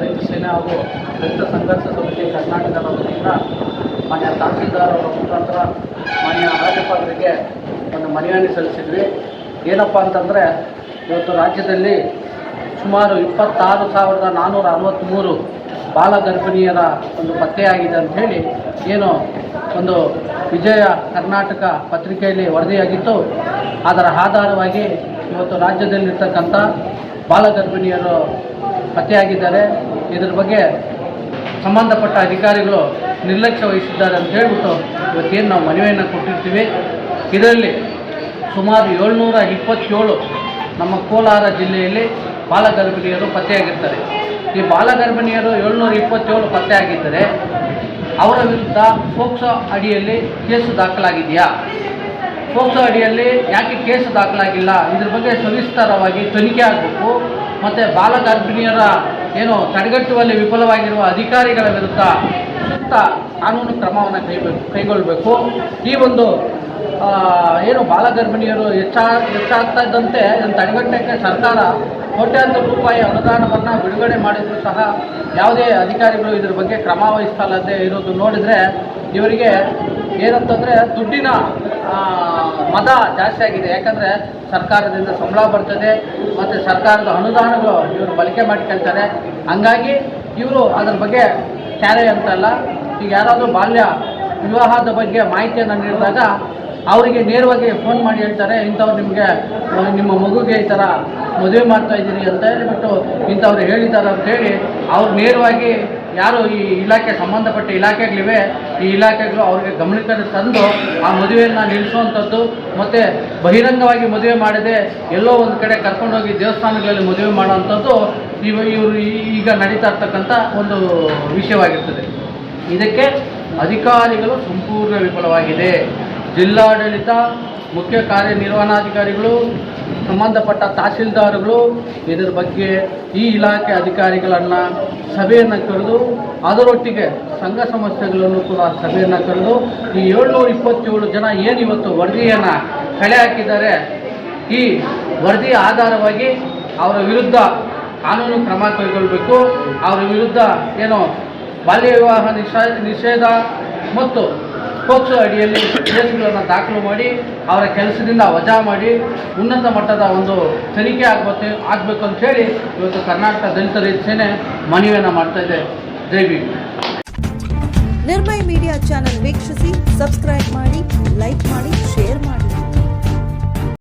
ರೈತ ಸೇನೆ ಹಾಗೂ ರೈತ ಸಂಘರ್ಷ ಸಮಿತಿ ಕರ್ನಾಟಕದ ವತಿಯಿಂದ ಮಾನ್ಯ ತಹಸೀಲ್ದಾರ್ ಅವರ ಮುಖಾಂತರ ಮಾನ್ಯ ರಾಜ್ಯಪಾಲರಿಗೆ ಒಂದು ಮನವಿಯನ್ನು ಸಲ್ಲಿಸಿದ್ವಿ. ಏನಪ್ಪ ಅಂತಂದರೆ ಇವತ್ತು ರಾಜ್ಯದಲ್ಲಿ ಸುಮಾರು ಇಪ್ಪತ್ತಾರು ಸಾವಿರದ ನಾನ್ನೂರ ಅರವತ್ತ್ಮೂರು ಬಾಲ ಗರ್ಭಿಣಿಯರ ಒಂದು ಪತ್ತೆಯಾಗಿದೆ ಹೇಳಿ ಏನು ಒಂದು ವಿಜಯ ಕರ್ನಾಟಕ ಪತ್ರಿಕೆಯಲ್ಲಿ ವರದಿಯಾಗಿತ್ತು. ಅದರ ಆಧಾರವಾಗಿ ಇವತ್ತು ರಾಜ್ಯದಲ್ಲಿರ್ತಕ್ಕಂಥ ಬಾಲ ಗರ್ಭಿಣಿಯರು ಪತ್ತೆಯಾಗಿದ್ದಾರೆ. ಇದರ ಬಗ್ಗೆ ಸಂಬಂಧಪಟ್ಟ ಅಧಿಕಾರಿಗಳು ನಿರ್ಲಕ್ಷ್ಯ ವಹಿಸಿದ್ದಾರೆ ಅಂತ ಹೇಳ್ಬಿಟ್ಟು ಇವತ್ತೇನು ನಾವು ಮನವಿಯನ್ನು ಕೊಟ್ಟಿರ್ತೀವಿ. ಇದರಲ್ಲಿ ಸುಮಾರು ಏಳ್ನೂರ ಇಪ್ಪತ್ತೇಳು ನಮ್ಮ ಕೋಲಾರ ಜಿಲ್ಲೆಯಲ್ಲಿ ಬಾಲಗರ್ಭಿಣಿಯರು ಪತ್ತೆಯಾಗಿರ್ತಾರೆ. ಈ ಬಾಲಗರ್ಭಿಣಿಯರು ಏಳ್ನೂರ ಇಪ್ಪತ್ತೇಳು ಪತ್ತೆಯಾಗಿದ್ದರೆ ಅವರ ವಿರುದ್ಧ ಪೋಕ್ಸೋ ಅಡಿಯಲ್ಲಿ ಕೇಸು ದಾಖಲಾಗಿದೆಯಾ? ಪೋಕ್ಸೋ ಅಡಿಯಲ್ಲಿ ಯಾಕೆ ಕೇಸು ದಾಖಲಾಗಿಲ್ಲ? ಇದ್ರ ಬಗ್ಗೆ ಸವಿಸ್ತಾರವಾಗಿ ತನಿಖೆ ಆಗಬೇಕು. ಮತ್ತು ಬಾಲ ಗರ್ಭಿಣಿಯರ ಏನು ತಡೆಗಟ್ಟುವಲ್ಲಿ ವಿಫಲವಾಗಿರುವ ಅಧಿಕಾರಿಗಳ ವಿರುದ್ಧ ಸೂಕ್ತ ಕಾನೂನು ಕ್ರಮವನ್ನು ಕೈಬೇಕು ಕೈಗೊಳ್ಳಬೇಕು. ಈ ಒಂದು ಏನು ಬಾಲ ಗರ್ಭಿಣಿಯರು ಹೆಚ್ಚಾ ಹೆಚ್ಚಾಗ್ತಾ ಇದ್ದಂತೆ ಇದನ್ನು ತಡೆಗಟ್ಟಕ್ಕೆ ಸರ್ಕಾರ ಕೋಟ್ಯಾಂತರ ರೂಪಾಯಿ ಅನುದಾನವನ್ನು ಬಿಡುಗಡೆ ಮಾಡಿದರೂ ಸಹ ಯಾವುದೇ ಅಧಿಕಾರಿಗಳು ಇದ್ರ ಬಗ್ಗೆ ಕ್ರಮ ಇರೋದು ನೋಡಿದರೆ ಇವರಿಗೆ ಏನಂತಂದರೆ ದುಡ್ಡಿನ ಮದ ಜಾಸ್ತಿ ಆಗಿದೆ. ಯಾಕಂದರೆ ಸರ್ಕಾರದಿಂದ ಸಂಬಳ ಬರ್ತದೆ, ಮತ್ತು ಸರ್ಕಾರದ ಅನುದಾನಗಳು ಇವರು ಬಳಕೆ ಮಾಡ್ಕೊಳ್ತಾರೆ ಹಂಗಾಗಿ ಇವರು ಅದ್ರ ಬಗ್ಗೆ ಕ್ಯಾರೆ ಅಂತಲ್ಲ. ಈಗ ಯಾರಾದರೂ ಬಾಲ್ಯ ವಿವಾಹದ ಬಗ್ಗೆ ಮಾಹಿತಿಯನ್ನು ನೀಡಿದಾಗ ಅವರಿಗೆ ನೇರವಾಗಿ ಫೋನ್ ಮಾಡಿ ಹೇಳ್ತಾರೆ, ಇಂಥವ್ರು ನಿಮಗೆ ನಿಮ್ಮ ಮಗುಗೆ ಈ ಥರ ಮದುವೆ ಮಾಡ್ತಾ ಇದ್ದೀರಿ ಅಂತ ಹೇಳ್ಬಿಟ್ಟು ಇಂಥವ್ರು ಹೇಳಿದ್ದಾರೆ ಅಂತ ಹೇಳಿ ಅವ್ರು ನೇರವಾಗಿ ಯಾರು ಈ ಇಲಾಖೆ ಸಂಬಂಧಪಟ್ಟ ಇಲಾಖೆಗಳಿವೆ, ಈ ಇಲಾಖೆಗಳು ಅವ್ರಿಗೆ ಗಮನಕ್ಕೆ ತಂದು ಆ ಮದುವೆಯನ್ನು ನಿಲ್ಲಿಸುವಂಥದ್ದು, ಮತ್ತು ಬಹಿರಂಗವಾಗಿ ಮದುವೆ ಮಾಡದೆ ಎಲ್ಲೋ ಒಂದು ಕಡೆ ಕರ್ಕೊಂಡೋಗಿ ದೇವಸ್ಥಾನಗಳಲ್ಲಿ ಮದುವೆ ಮಾಡೋವಂಥದ್ದು ಇವ ಇವರು ಈಗ ನಡೀತಾ ಇರ್ತಕ್ಕಂಥ ಒಂದು ವಿಷಯವಾಗಿರ್ತದೆ. ಇದಕ್ಕೆ ಅಧಿಕಾರಿಗಳು ಸಂಪೂರ್ಣ ವಿಫಲವಾಗಿದೆ. ಜಿಲ್ಲಾಡಳಿತ, ಮುಖ್ಯ ಕಾರ್ಯನಿರ್ವಹಣಾಧಿಕಾರಿಗಳು ಸಂಬಂಧಪಟ್ಟ ತಹಸೀಲ್ದಾರ್ಗಳು ಇದರ ಬಗ್ಗೆ ಈ ಇಲಾಖೆ ಅಧಿಕಾರಿಗಳನ್ನು ಸಭೆಯನ್ನು ಕರೆದು, ಅದರೊಟ್ಟಿಗೆ ಸಂಘ ಸಮಸ್ಯೆಗಳನ್ನು ಕೂಡ ಸಭೆಯನ್ನು ಕರೆದು, ಈ ಏಳ್ನೂರ ಇಪ್ಪತ್ತೇಳು ಜನ ಏನು ಇವತ್ತು ವರದಿಯನ್ನು ಕಳೆ ಹಾಕಿದ್ದಾರೆ, ಈ ವರದಿಯ ಆಧಾರವಾಗಿ ಅವರ ವಿರುದ್ಧ ಕಾನೂನು ಕ್ರಮ ಕೈಗೊಳ್ಳಬೇಕು ಅವರ ವಿರುದ್ಧ ಏನು ಬಾಲ್ಯ ವಿವಾಹ ನಿಷೇಧ ನಿಷೇಧ ಮತ್ತು ಪೋಕ್ಸೋ ಅಡಿಯಲ್ಲಿ ಕೇಸುಗಳನ್ನು ದಾಖಲು ಮಾಡಿ, ಅವರ ಕೆಲಸದಿಂದ ವಜಾ ಮಾಡಿ, ಉನ್ನತ ಮಟ್ಟದ ಒಂದು ತನಿಖೆ ಆಗಬೇಕು ಆಗಬೇಕು ಅಂತ ಹೇಳಿ ಇವತ್ತು ಕರ್ನಾಟಕ ದಲಿತ ಸೇನೆ ಮನವಿಯನ್ನು ಮಾಡ್ತಾ ಇದೆ. ಜೈ ಭೀಮ್. ನಿರ್ಭಯ್ ಮೀಡಿಯಾ ಚಾನೆಲ್ ವೀಕ್ಷಿಸಿ, ಸಬ್ಸ್ಕ್ರೈಬ್ ಮಾಡಿ, ಲೈಕ್ ಮಾಡಿ, ಶೇರ್ ಮಾಡಿ.